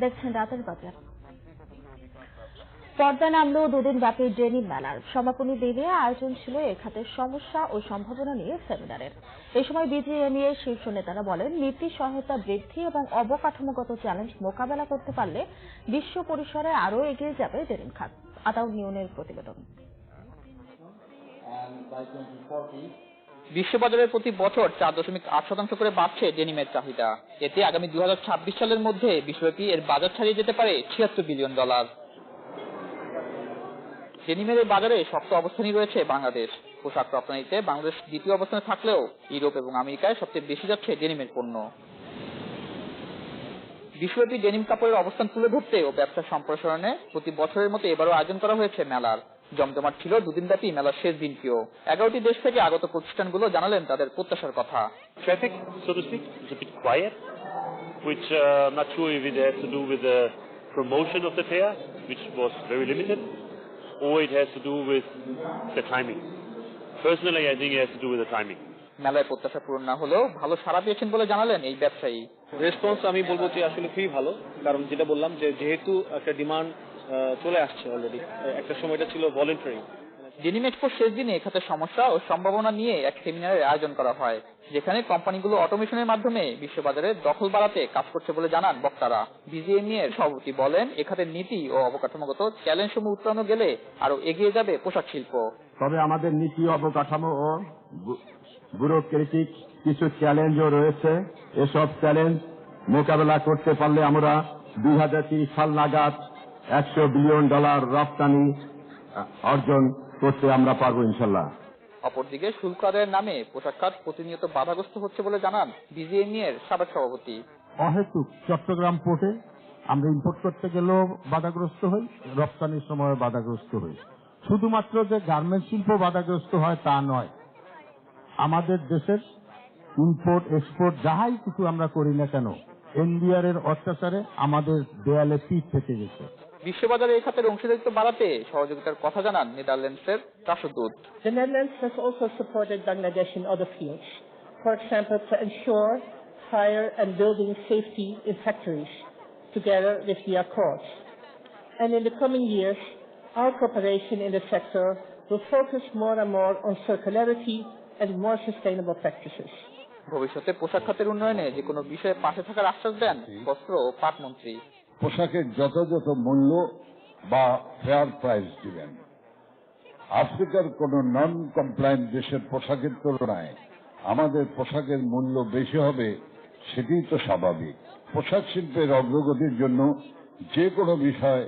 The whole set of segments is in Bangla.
দেখছেন রাতের বাজার। পর্দা নামলো দুদিন ব্যাপী ডেনিম মেলার সমাপনী দিনে আয়োজন ছিল এ খাতের সমস্যা ও সম্ভাবনা নিয়ে সেমিনারের এ সময় বিজিএমইএ শীর্ষ নেতারা বলেন নীতি সহায়তা বৃদ্ধি এবং অবকাঠামোগত চ্যালেঞ্জ মোকাবেলা করতে পারলে বিশ্ব পরিসরে আরও এগিয়ে যাবে ডেনিম খাত। আতাউর নিউনের প্রতিবেদন। বিশ্ববাজারের প্রতি বছর চার দশমিক আট শতাংশ করে বাড়ছে ডেনিমের চাহিদা। এতে আগামী দুই হাজার ছাব্বিশ সালের মধ্যে বিশ্বব্যাপী এর বাজার ছাড়িয়ে যেতে পারে ছিয়াত্তর বিলিয়ন ডলার। ডেনিমের বাজারে শক্ত অবস্থানই রয়েছে বাংলাদেশ। পোশাক রপ্তানিতে বাংলাদেশ দ্বিতীয় অবস্থানে থাকলেও ইউরোপ এবং আমেরিকায় সবচেয়ে বেশি যাচ্ছে ডেনিমের পণ্য। বিশ্বব্যাপী ডেনিম কাপড়ের অবস্থান তুলে ধরতে ও ব্যবসা সম্প্রসারণে প্রতি বছরের মতো এবারও আয়োজন করা হয়েছে মেলার। জমজমাট ছিল দুদিন ব্যাপী মেলার শেষ দিনটিও এগারোটি দেশ থেকে আগত প্রতিষ্ঠানগুলো জানালেন তাদের প্রত্যাশার কথা। Which uh, not sure if it has to do with the promotion of the fair, which was very limited, মেলায় প্রত্যাশা পূরণ না হলেও ভালো সারা পেয়েছেন বলে জানালেন এই ব্যবসায়ী। রেসপন্স আমি বলব যে আসলে খুবই ভালো কারণ যেটা বললাম যে যেহেতু একটা ডিমান্ড চলে আসছে অলরেডি একটা সময় এটা ছিল ভলেন্টারি ডেনিম এক্সপোর শেষ দিনে এখাতে সমস্যা ও সম্ভাবনা নিয়ে এক সেমিনারের আয়োজন করা হয় যেখানে কোম্পানিগুলো অটোমেশনের মাধ্যমে বিশ্ববাজারে দখল বাড়াতে কাজ করছে বলে জানান বক্তারা। বিজিএমই এর সভাপতি বলেন এখানে নীতি ও অবকাঠামোগত চ্যালেঞ্জ সমূহ উত্তরানো গেলে আরও এগিয়ে যাবে পোশাক শিল্প। তবে আমাদের নীতি অবকাঠামো ও ব্যুরোক্রেটিক কিছু চ্যালেঞ্জও রয়েছে। এসব চ্যালেঞ্জ মোকাবেলা করতে পারলে আমরা দুই সাল নাগাদ একশো বিলিয়ন ডলার রপ্তানি অর্জন করতে আমরা পারব ইনশাল্লাহ। অপরদিকে শুল্ক আদায়ের নামে পোশাক খাত প্রতিনিয়ত বাধাগ্রস্ত হচ্ছে বলে জানান বিজিএমই এর সাবেক সভাপতি। অহেতুক চট্টগ্রাম পোর্টে আমরা ইম্পোর্ট করতে গেলেও বাধাগ্রস্ত হই রপ্তানির সময় বাধাগ্রস্ত হই। শুধুমাত্র যে গার্মেন্ট শিল্প বাধাগ্রস্ত হয় তা নয় আমাদের দেশের ইম্পোর্ট এক্সপোর্ট যাহাই কিছু আমরা করি না কেন এনবিআর এর অত্যাচারে আমাদের দেয়ালে পিঠ থেকে গেছে। বিশ্ববাজারে এই খাতের অংশীদারিত্ব বাড়াতে সহযোগিতার কথা জানান নেদারল্যান্ডসের রাষ্ট্রদূত The Netherlands has also supported Bangladesh in other fields, for example, to ensure fire and building safety in factories, together with the Accords. And in the coming years, our cooperation in the sector will focus more and more on circularity and more sustainable practices. ভবিষ্যতে পোশাক খাতের উন্নয়নে যে কোনো বিষয়ে পাশে থাকার আশ্বাস দেন বস্ত্র ও পাট মন্ত্রী পোশাকের যথাযথ মূল্য বা ফেয়ার প্রাইস দিবেন। আফ্রিকার কোন নন কমপ্লায়েন্ট দেশের পোশাকের তুলনায় আমাদের পোশাকের মূল্য বেশি হবে, সেটিই তো স্বাভাবিক। পোশাক শিল্পের অগ্রগতির জন্য যে কোনো বিষয়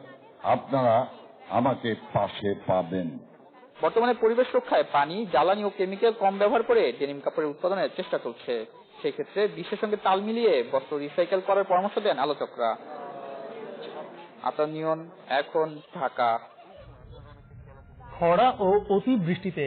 আপনারা আমাকে পাশে পাবেন। বর্তমানে পরিবেশ রক্ষায় পানি, জ্বালানি ও কেমিক্যাল কম ব্যবহার করে ডেনিম কাপড়ের উৎপাদনের চেষ্টা চলছে। সেক্ষেত্রে বিশ্বের সঙ্গে তাল মিলিয়ে বস্ত্র রিসাইকেল করার পরামর্শ দেন আলোচকরা। আতানিয়ন এখন ঢাকা। খরা ও অতিবৃষ্টিতে